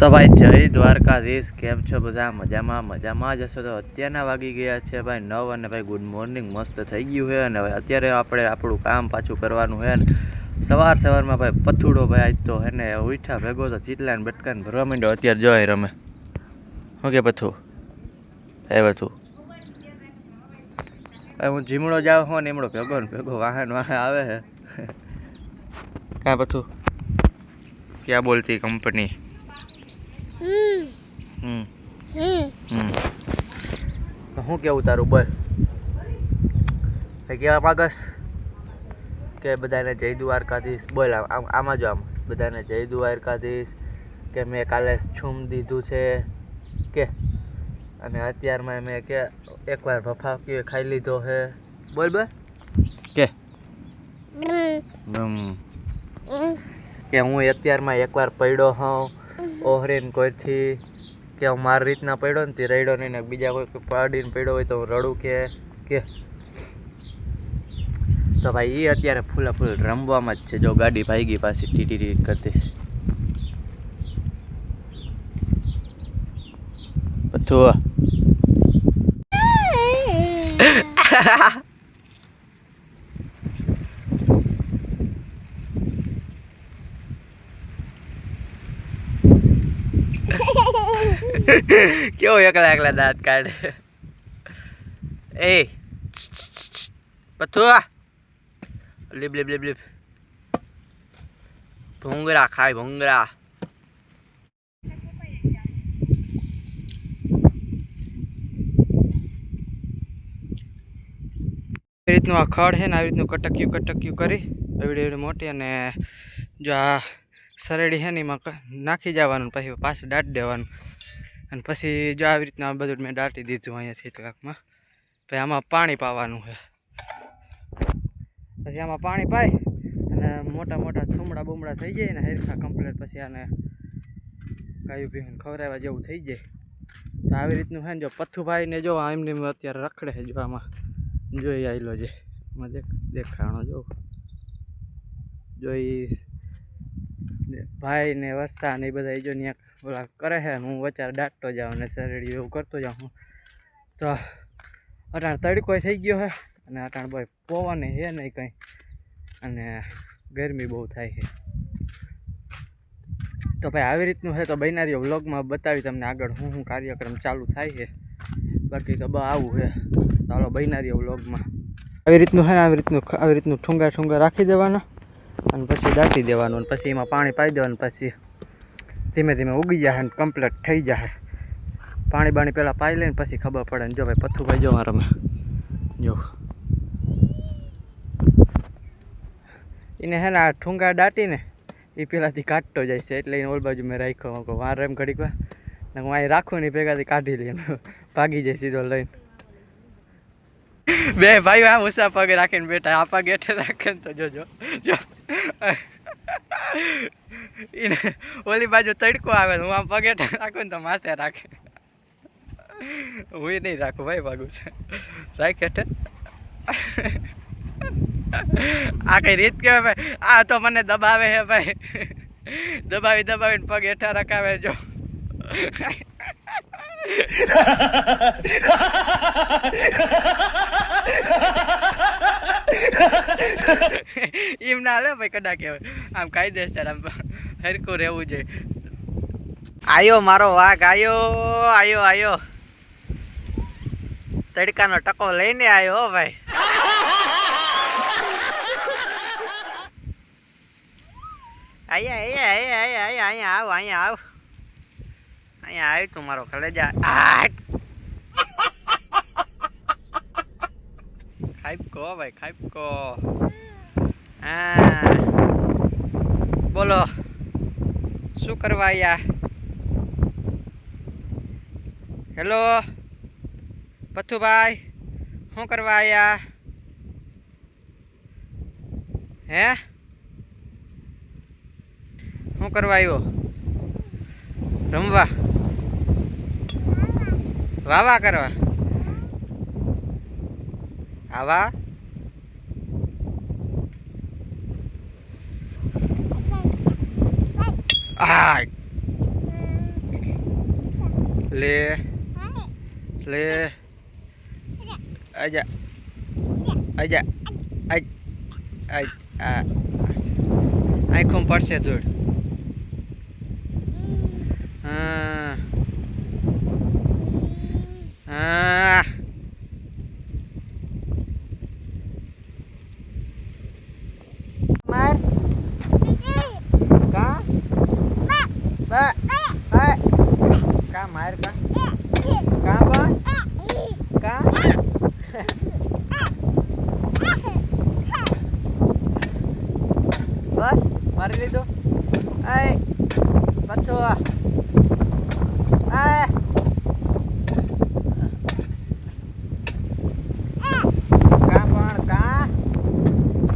તો ભાઈ, જય દ્વારકાધીશ. કેમ છો બધા? મજામાં મજામાં જ હશો તો અત્યારના વાગી ગયા છે ભાઈ નવ અને ભાઈ ગુડ મોર્નિંગ, મસ્ત થઈ ગયું છે. અને હવે અત્યારે આપણે આપણું કામ પાછું કરવાનું છે. ને સવાર સવારમાં ભાઈ પથુડો ભાઈ આજ તો એને ઉઠા ભેગો તો ચીટલાને બટકાને ભરવા માંડ્યો. અત્યારે જો રમે. શું કે પથું એ પથું હું જીમડો જાવ હો ને એમડો ભેગો ને ભેગો વાહન વાહન આવે છે. કાં પથું ક્યાં બોલતી કંપની હમ. હમ. હમ. હમ તો શું કેવું તારું? બોલ. કહેવા માંગસ? કે બધાને જય દ્વારકાધીશ. બોલ આમ આમ- આમાં જો આમ. બધાને જય દ્વારકાધીશ. કે મેં કાલે છૂમ દીધું છે. કે? અને અત્યારમાં મેં કે એકવાર ભફાક્યો ખાઈ લીધો છે બોલ બોલ. કે? કે હું અત્યારમાં એકવાર પડ્યો હોઉં. ઓહરીને કોઈથી કે હું મારી રીતના પડ્યો ને તે રડ્યો નહીં ને બીજા કોઈ પાડીને પડ્યો હોય તો હું રડું કે કે? તો ભાઈ એ અત્યારે ફૂલા ફૂલ રમવામાં જ છે. જો ગાડી ભાગી પાછી ટીટી ટીટ કરતી. પથું કેવો એકલા એકલા દાંત કાઢે? એ પથું લીપ લીપ લીપ લીપ. ભૂંગરા ખાય, ભૂંગરા. રીતનું આ ખડ છે ને આવી રીતનું કટક્યું કટક્યું કરી, એવડી મોટી અને જો આ સરેડી છે ને એમાં નાખી જવાનું પછી પાછું દાટ દેવાનું. અને પછી જો આવી રીતના બધું મેં દાટી દીધું અહીંયા કલાકમાં પછી આમાં પાણી પાવાનું છે. પછી આમાં પાણી પાઈ અને મોટા મોટા થુમડા બુમડા થઈ જાય ને હેરખા કમ્પ્લેટ પછી આને ગાયું પીવું ખવડાવવા જેવું થઈ જાય. તો આવી રીતનું છે ને જો પથ્થુભાઈને જો એમને એમ અત્યારે રખડે છે જો આમાં. જોઈ આવેલો છે. એમાં દેખ, દેખાણો જો. જોઈ ભાઈ ને વર્ષા ને એ બધા એ જો ત્યાં ઓલા કરે છે હું વચાર દાટતો જાઉં ને શેરડી એવું કરતો જાઉં હું. તો અટાણ તડકો થઈ ગયો છે અને અટાણ ભાઈ પવન છે નહીં કંઈ. અને ગરમી બહુ થાય છે તો ભાઈ આવી રીતનું છે તો બૈનારીઓ વ્લોગમાં બતાવી તમને આગળ શું શું કાર્યક્રમ ચાલુ થાય છે બાકી તો બ આવું છે ચાલો બૈનારીઓ વ્લોગમાં. આવી રીતનું છે ને, આવી રીતનું આવી રીતનું ઠુંગા ઠુંગા રાખી દેવાના, અને પછી દાટી દેવાનું, અને પછી એમાં પાણી પાઈ દેવાનું, પછી ધીમે ધીમે ઉગી જાય અને કમ્પ્લીટ થઈ જાય પાણી બાણી પહેલાં પાઈ લઈને પછી ખબર પડે ને જો ભાઈ પથ્થું ભાઈ જો મારે રમે જો. એને હે ને આ ઠુંગા દાટીને એ પહેલાંથી કાઢતો જાય છે એટલે એને ઓલ બાજુ મેં રાખ્યો. વાર એમ ઘડીક વાર. ને હું અહીં રાખું ને ભેગાથી કાઢી લઈને ભાગી જાય સીધો લઈને. બે ભાઈ આમ ઉષા પગે રાખીને બેઠા. આ પગે રાખે ને તો જોજો. જો. એને ઓલી બાજુ તડકો આવે હું આમ પગે રાખું ને તો માથે રાખે. હું નહીં રાખું, ભાઈ ભાગું છે. રાખ આ કઈ રીત કહેવાય ભાઈ? આ તો મને દબાવે હે ભાઈ. દબાવી દબાવીને પગ હેઠા રખાવે જો. એમ ના લે ભાઈ કડા કહેવાય આમ કાયદેસર આમ. હરકું રહેવું જોઈએ. આયો મારો વાઘ, આયો આયો આયો. તડકાનો ટકો લઈને આવ્યો હો ભાઈ. અહીંયા અહીંયા અહીંયા અહીંયા અહીંયા આવ અહીંયા આવ. અહીંયા આવ્યું તું મારો કલેજા આટ. ખાઈપકો ભાઈ, ખાઈપકો. હા. બોલો. શું કરવા આયા? હેલો પથ્થુભાઈ શું કરવા આવ્યા હે? શું કરવા આવ્યો રમવા? વાવા કરવા? આવા? ai. Lê. Lê. Ai ai, ai ai, ai ai ai ai compartilhador કા કા બા કા બસ મારી લીધો આય પાછો આ આય કા પણ કા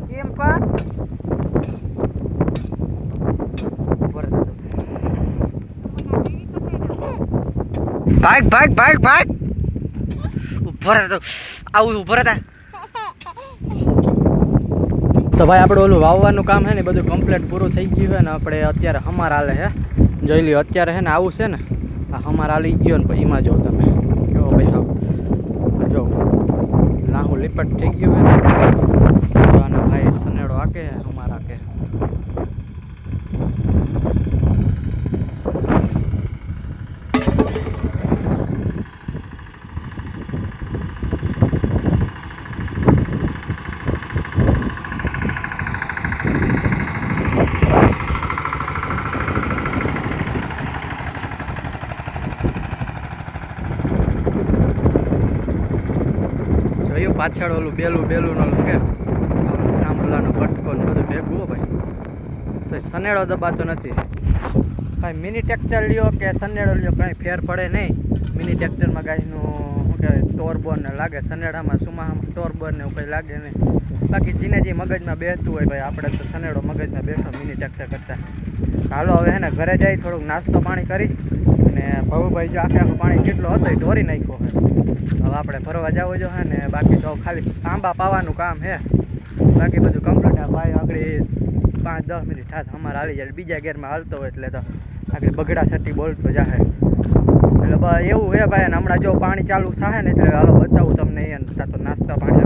કેમ પણ ઉપર જતો. ભાગ ભાગ ભાગ ભાગ ઊભો રહેતો આવું ઊભો રહેતા. તો ભાઈ, આપણે ઓલું વાવવાનું કામ છે ને બધું કમ્પ્લીટ પૂરું થઈ ગયું છે ને, આપણે અત્યારે હમાર હાલે છે. જોઈ લ્યો, અત્યારે છે ને, આવું છે ને, આ હમાર હાલી ગયો ને, પછી એમાં જો તમે. કેવો ભાઈ, હા. જો. લાહુ લીપટ થઈ ગયું છે ને. ભાઈ સનેડો આકે હે હમાર આકે જોયું પાછળ ઓલું બેલું બેલું ઓલું કે થાંભલાનો પટકો ને બધું ભેગું હો ભાઈ. તો સનેડો દબાતો નથી. કાંઈ મિની ટેક્ચર લ્યો કે સનેડો લ્યો, કાંઈ ફેર પડે નહીં. મિની ટેક્ચરમાં ગાયનું, શું કહેવાય ટોરબોન ને લાગે, સનેડામાં, સુમાહામાં ટોરબોન ને એવું કંઈ લાગે નહીં. બાકી જીને જે મગજમાં બેસતું હોય ભાઈ, આપણે તો સનેડો મગજમાં બેઠો મિની ટેક્ચર કરતા. હાલો, હવે હે ને, ઘરે જઈ થોડુંક નાસ્તો પાણી કરી. અને ભવુભાઈ જો આખે આખું પાણી કેટલો હતો એ ઢોરી નાખ્યો હે હવે આપણે ફરવા જવું જો ને, બાકી તો ખાલી આંબા પાવાનું કામ હે. બાકી બધું કમ્પ્લીટ ભાઈ આગળ પાંચ દસ મિનિટ થાત, અમારે હાલી જાય, બીજા ગેરમાં હાલતો હોય એટલે તો આગળ બગડા સટી બોલતો જાહે. એટલે એવું હે ભાઈ હમણાં જો પાણી ચાલુ થાય ને એટલે હાલો બતાવું તમને અહીંયા તો નાસ્તા પાણી